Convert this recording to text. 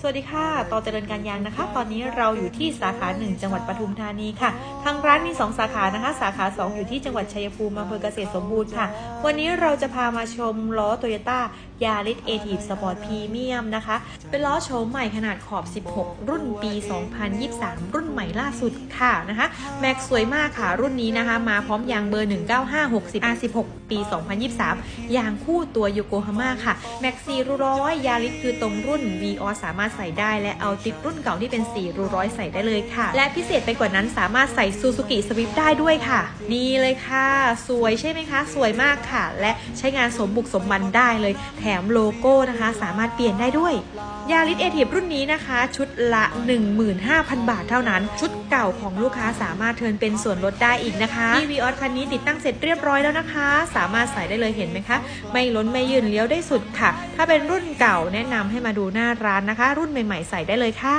สวัสดีค่ะ ต่อเจริญการยางนะคะ ตอนนี้เราอยู่ที่สาขา 1 จังหวัดปทุมธานีค่ะ ทางร้านมี 2 สาขานะคะ สาขา 2 อยู่ที่จังหวัดชัยภูมิอำเภอเกษตรสมบูรณ์ค่ะ วันนี้เราจะพามาชมล้อโตโยต้ายาริสเอทีฟสปอร์ตพรีเมียมนะคะ เป็นล้อโฉมใหม่ขนาดขอบ 16 รุ่นปี 2023 รุ่นใหม่ล่าสุดค่ะนะคะ แม็กสวยมากค่ะรุ่นนี้นะคะ มาพร้อมยางเบอร์ 19560 R16 ปี 2023 ยางคู่ตัวโยโกฮาม่าค่ะ แม็กซีรูร้อยยาริสคือตรงรุ่น v ีออสามารถใส่ได้และเอาติดรุ่นเก่าที่เป็น4รูร้อยใส่ได้เลยค่ะ และพิเศษไปกว่านั้นสามารถใส่ซูซูกิสวิฟได้ด้วยค่ะ นี่เลยค่ะ สวยใช่ไหมคะ สวยมากค่ะ และใช้งานสมบุกสมบันได้เลย แถมโลโก้นะคะ สามารถเปลี่ยนได้ด้วยยาริสเอทีฟรุ่นนี้นะคะ ชุดละ 15,000 บาทเท่านั้น ชุดเก่าของลูกค้าสามารถเทินเป็นส่วนลดได้อีกนะคะที่วีออสคันนี้ติดตั้งเสร็จเรียบร้อยแล้วนะคะ สามารถใส่ได้เลยเห็นไหมคะ ไม่ล้นไม่ยืนเลี้ยวได้สุดค่ะ ถ้าเป็นรุ่นเก่าแนะนำให้มาดูหน้าร้านนะคะรุ่นใหม่ ๆ ใส่ได้เลยค่ะ